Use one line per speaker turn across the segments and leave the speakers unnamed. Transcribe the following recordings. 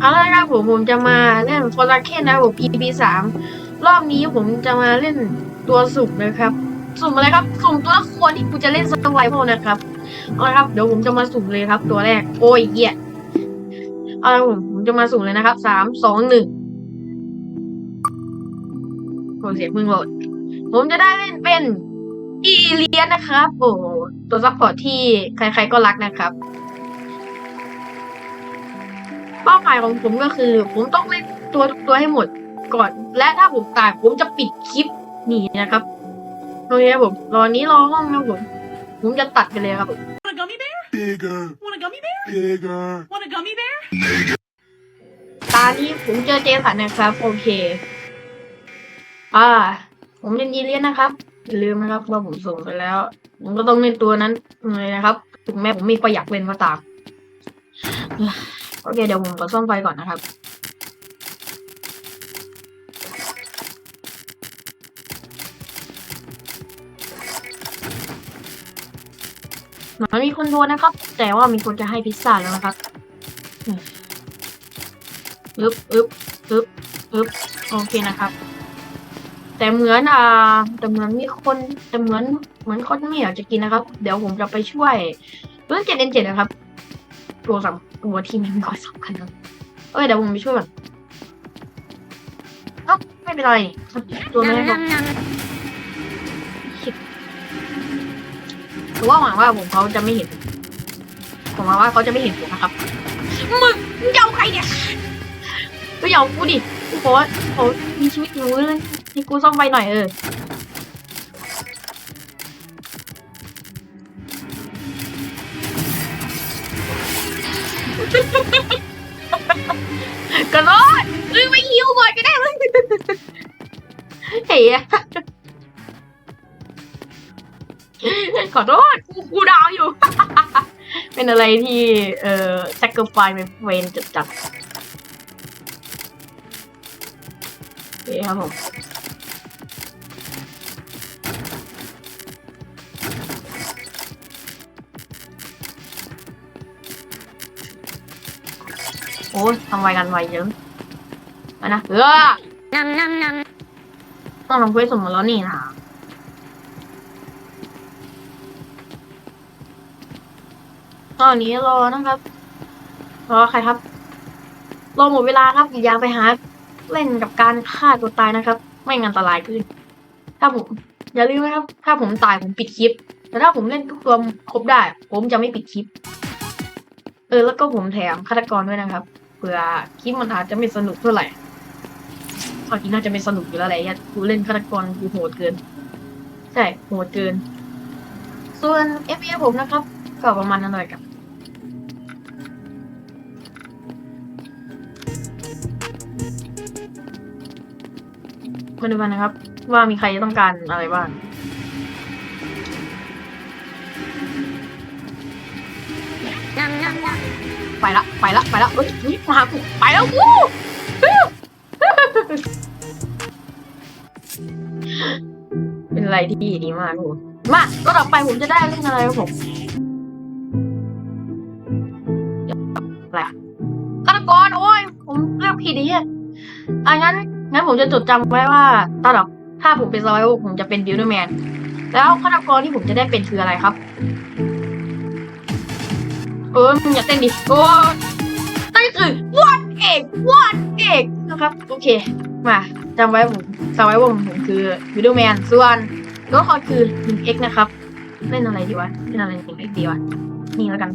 เอาละครับผมผมจะมาเล่นฟอร์ซาเคนนะครับผม EP สามรอบนี้ผมจะมาเล่นตัวสุ่มนะครับ สุ่มอะไรครับ สุ่มตัวละครที่กูจะเล่นสไวพวนะครับเอาละครับเดี๋ยวผมจะมาสุ่มเลยครับ ตัวแรกโอ้ยเหี้ยเอาละผมผมจะมาสุ่มเลยนะครับสามสองหนึ่งโอ้เสียงมึงโหลดผมจะได้เล่นเป็นอีเลียนนะครับ โอ้ตัวซัพพอร์ตที่ใครๆก็รักนะครับ เป้าหมายของผมก็คือ ผมต้องเล่นตัวทุกตัวให้หมดก่อน และถ้าผมตายผมจะปิดคลิปหนีนะครับโอเคครับผมรอนี้รอห้องนะครับผม ผมจะตัดไปเลยครับผม
Want a gummy bear?
Bigger,
Want a gummy bear?
bigger.
Want a gummy bear?
ตานี้ผมเจอเจสันนะครับโอเค อ่า ผมเล่นยีเลียนนะครับอย่าลืมนะครับว่าผมส่งไปแล้ว ผมก็ต้องเล่นตัวนั้นเลยนะครับ ถึงแม้ผมไม่ประหยัดเล่นก็ตาม โอเคเดี๋ยวผมก็ซ่อมไฟก่อนนะครับ มันมีคนโทรนะครับ แต่ว่ามีคนจะให้พิซซ่าแล้วนะครับอึบอึบอึบอึบโอเคนะครับ แต่เหมือนอ่า แต่เหมือนมีคนแต่เหมือนเหมือนเขาไม่อยากจะกินนะครับ เดี๋ยวผมจะไปช่วยเรื่องเจ็ดเอ็นเจ็ดนะครับตัวสำ ตัวที่ไม่มีความสำคัญครับเอ้ยเดี๋ยวผมไปช่วยก่อนเอ้าไม่เป็นไรตัวไม่ได้ครับผมว่าหวังว่าผมเขาจะไม่เห็น ผมหวังว่าเขาจะไม่เห็นผมนะครับ มึงมึงจะเอาใครเนี่ยก็อย่าเอากูดิกูบอกว่าเขามีชีวิตอยู่เลยให้กูซ่อมไฟหน่อยเออ กระโดดเอ้ยไม่ฮิวก่อนก็ได้เลยเฮ้ยขอโทษกูกูดาวอยู่ เป็นอะไรที่ เอ่อ sacrifice เวนจัดจัดโอเคครับผม อ้ยทำไวกันไวเยอะไปนะเออต้องทำเควสสมมติแล้วนี่นะตอนนี้รอนะครับรอใครครับรอหมดเวลาครับอย่าไปหาเล่นกับการฆ่าตัวตายนะครับ ไม่งั้นอันตรายขึ้น ถ้าผมอย่าลืมนะครับ ถ้าผมตายผมปิดคลิป แต่ถ้าผมเล่นทุกตัวครบได้ ผมจะไม่ปิดคลิป เออแล้วก็ผมแถมฆาตกรด้วยนะครับ เผื่อคลิปมันอาจจะไม่สนุกเท่าไหร่ความจริงน่าจะไม่สนุกอยู่แล้วแหละยัดกูเล่นฆาตกรกูโหดเกิน ใช่โหดเกิน ส่วน f p s ผมนะครับ ก็ประมาณนั้นเลยครับมาดูกันนะครับ ว่ามีใครต้องการอะไรบ้าง ไปละไปละไปละเอ้ยเฮ้ยมาหากูไปแล้วกูเป็นอะไรที่ดีมากครับผมาก็ต่อไปผมจะได้เล่นอะไรครับผมอะไรฆาตกรโอ้ย ผมเลือกผิดไอ้เหี้ยอะงั้นงั้นผมจะจดจำไว้ว่าตลอดถ้าผมเป็นซอยผมจะเป็นบิลด์แมนแล้วฆาตกรที่ผมจะได้เป็นคืออะไรครับ เออมึงอย่าเต้นดิโอ้นั่นคือวอดเอกวอดเอกนะครับ โอเค มาจำไว้ผมจำไว้ว่าผมคือวิด o แมนส่วนก็คอคือ 1x นะครับ เล่นอะไรดีวะ เล่นอะไร 1x ดีวะ นี่แล้วกัน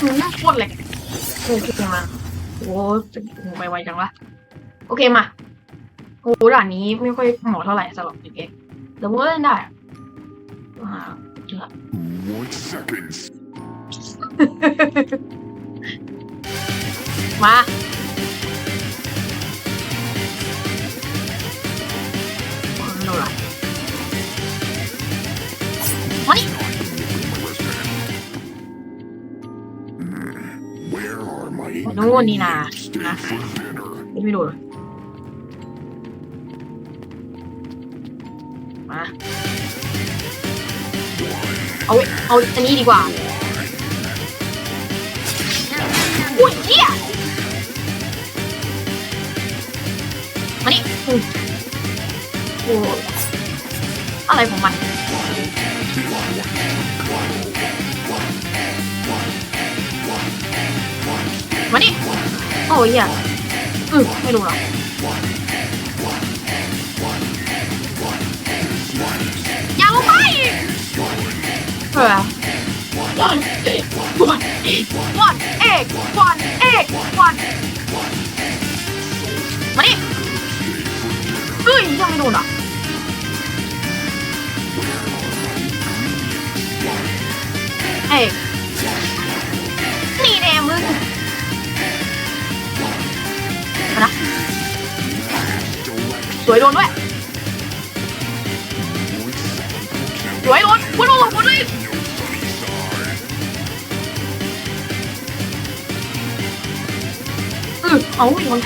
อืมโคตรเลย มาโอ้จะไปไวจังวะโอเคมาโอ้ด่านนี้ไม่ค่อยเหมาะเท่าไหร่สำหรับเด็กๆแต่ว่าเล่นได้อะอ่าเจอ
One seconds.
มา นู่นนี่นานะไม่ดูมาเอาเอาอันนี้ดีกว่าอุ้ยเจี๊ยมานี่โอ้อะไรของมัน มานี่โอ้ยอะอืมไม่รู้หรอกอย่าลงไปเออวันเอกวันเอกวันเอกวันเอกวันมานี่เฮ้ยยังไม่โดนอะเอกนี่แน่มึง สวยโดนด้วยสวยโดนคุณโดนคุณเลยอือเอาไม่โดน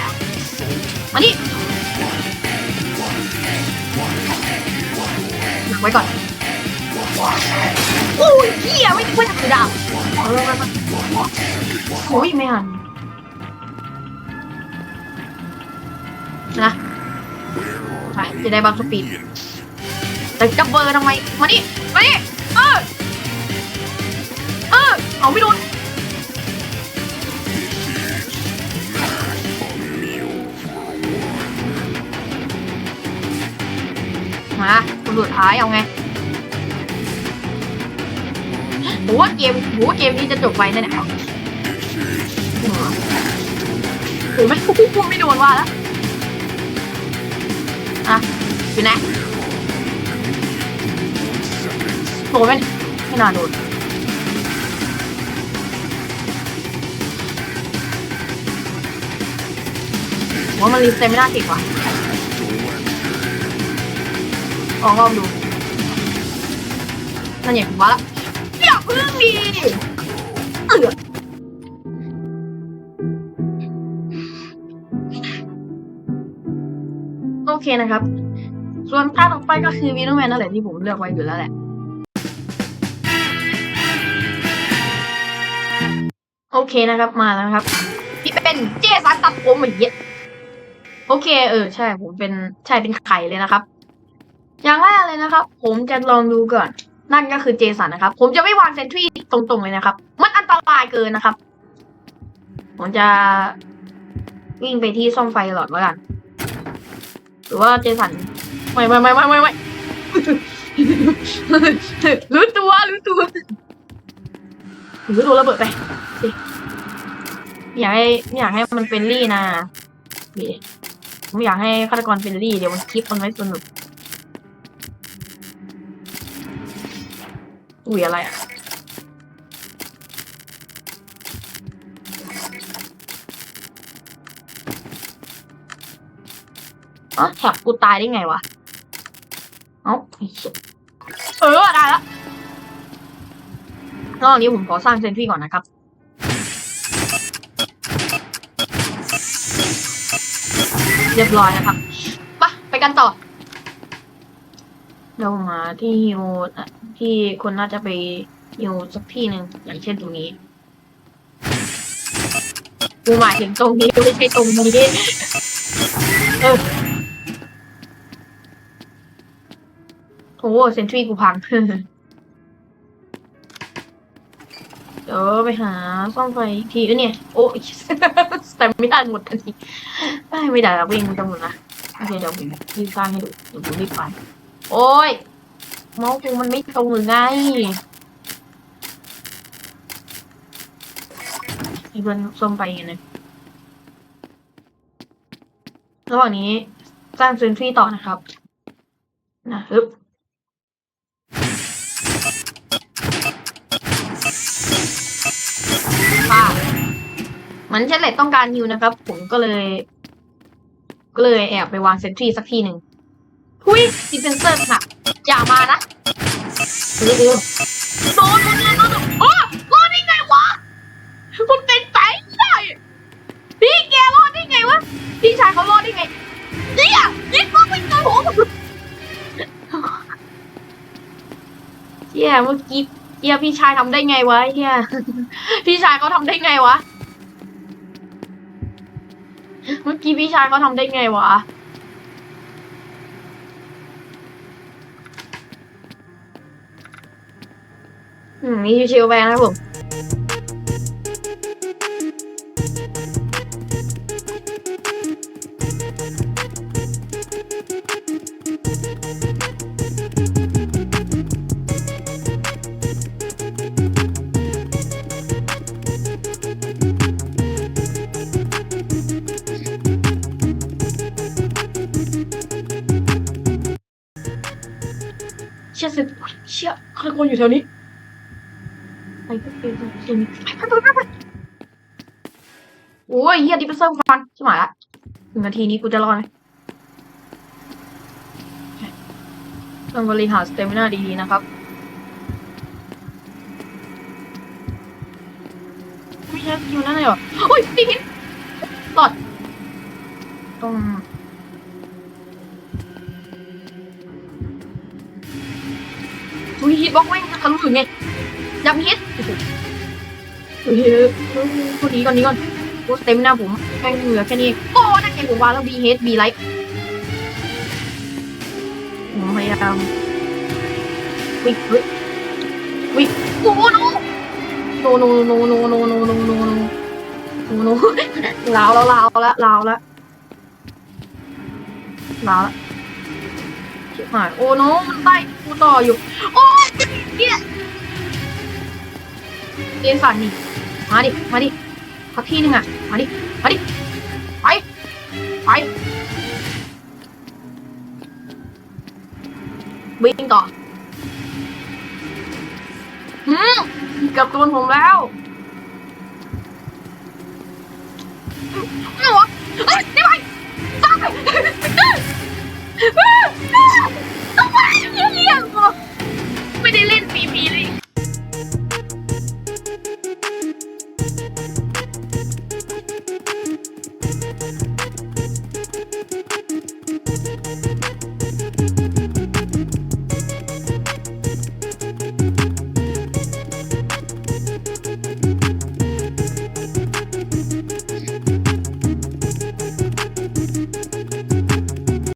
มานี่หนักไว้ก่อนโอ้ยเหี้ยไม่ไม่จับดาวเอาเลยมาโอ้ยไม่หันนะ ไปจะได้บัฟสปีดแต่จะเบอร์ทำไม มาดิมาดิเออเออเอาไม่โดนมาคนสุดท้ายเอาไงผมว่าเกมผมว่าเกมนี้จะจบไปแน่ๆโอ้ไม่ไม่โดนว่าแล้ว อะอยู่ไหนโหไม่ไม่น่าโดนว่ามันรีเซ็ตไม่ได้ติดว่ะลองลองดูนั่นอย่างผมว่าละอย่าพึ่งดี เคนะครับ ส่วนภาคต่อไปก็คือวีน o แมนนั่นแหละที่ผมเลือกไว้อยู่แล้วแหละโอเคนะครับมาแล้วครับพี่เป็นเจสันตัดผมมาเยอะโอเค เออ ใช่ ผมเป็นใช่เป็นไข่เลยนะครับ อย่างแรกเลยนะครับ ผมจะลองดูก่อน นั่นก็คือเจสันนะครับ ผมจะไม่วางเซนทรีตรงๆเลยนะครับ มันอันตรายเกินนะครับ ผมจะวิ่งไปที่ซ่อมไฟหลอดแล้วกัน รือว่าเจสันไม่ไม่ไม่ไม่ไม่ไม่รู้ตัวรู้ตัวรู้ตัวระเบิดไปสิไม่อยากให้ไม่อยากให้มันเป็นรี่นะนี่ผมอยากให้ฆาตกรเป็นรี่เดี๋ยวมันคลิปมันไม่สนุกอุ้ยอะไรอะ อ๋อแถบกูตายได้ไงวะเอ้าไอ้เหี้ยเออได้แล้วรอบนี้ผมขอสร้างเซนทรีก่อนนะครับ เรียบร้อยนะครับไปะไปกันต่อ เรามาที่ฮิวอะที่คนน่าจะไปฮิวสักที่หนึ่งอย่างเช่นตรงนี้กูหมายถึงตรงนี้ไม่ใช่ตรงนี้เออ โอ้เซนทรีกูพัง เดี๋ยวไปหาซ่อมไฟทีเอ้ยเนี่ย โอ้ยแต่ไม่ได้หมดทันทีได้ไม่ได้ล้ววิ่งมันจะหมดนะโอเคเดี๋ยวผมรีบสร้างให้ดูเดี๋ยวผมรีบไปโอ้ยเมาส์กูมันไม่ตรงหรือไงอีเวนซ่อมไปอย่างนึงระหว่างนี้สร้างเซนทรีต่อนะครับ นะฮึบ มือนเชนเลตต้องการฮิวนะครับ ผมก็เลย ก็เลยแอบไปวางเซนทรีสักทีหนึ่งทุยดิเฟนเซอร์ค่ะ อย่ามานะเออเออโดนโดนโดนโดนโอ้รอดได้ไงวะคุณเป็นไปไม่ได้พี่แกรอดได้ไงวะพี่ชายเขารอดได้ไงเนี่ยยิงมาไปเจอผมฮียเมื่อกี้เฮียพี่ชายทำได้ไงวะเฮียพี่ชายเขาทำได้ไงวะ เมื่อกี้พี่ชายเขาทำได้ไงวะ อืมนี่ชิวๆไปนะครับผม เชี่ยเสร็จเชี่ยใครคนอยู่แถวนี้ไปก็ไป็นตรงนี้ไปไปไปไปโอ้ยเฮียดิฟเฟนเซอร์ฟันใช่ไหมละหนึ่งนาทีนี้กูจะรอดไหมต้องบริหารสเตมินาดีๆนะครับ ไม่ใช่อยู่นั่นเลยเหรอโอ้ยตีนตอดตรง บล็อกแม่งทะลุถึงไงยับฮิตโอ้โหเฮ้ยคนนี้ก่อนนี้ก่อนโอ้เต็มหน้าผมแม่เหลือแค่นี้โอ้นั่นไงผมว่าแล้วบีเฮดบีไลท์ผมพยายามวิกเฮ้ยวิกโอ้โนโนโนโนโนโนโนโนโนโนโนโนลาวแล้วลาวแล้วลาวแล้วลาวแล้วชิบหายโอ้โนมันไล่กูต่ออยู่ โอ้ย เนี่ยเรียนสันดิมาดิ มาดิพักที่หนึ่งอะ มาดิ มาดิ ไป ไป วิ่งต่อหืมเกับโดนผมแล้วไม่หรอเอ้ยนี่ไปตาย they didn't leave.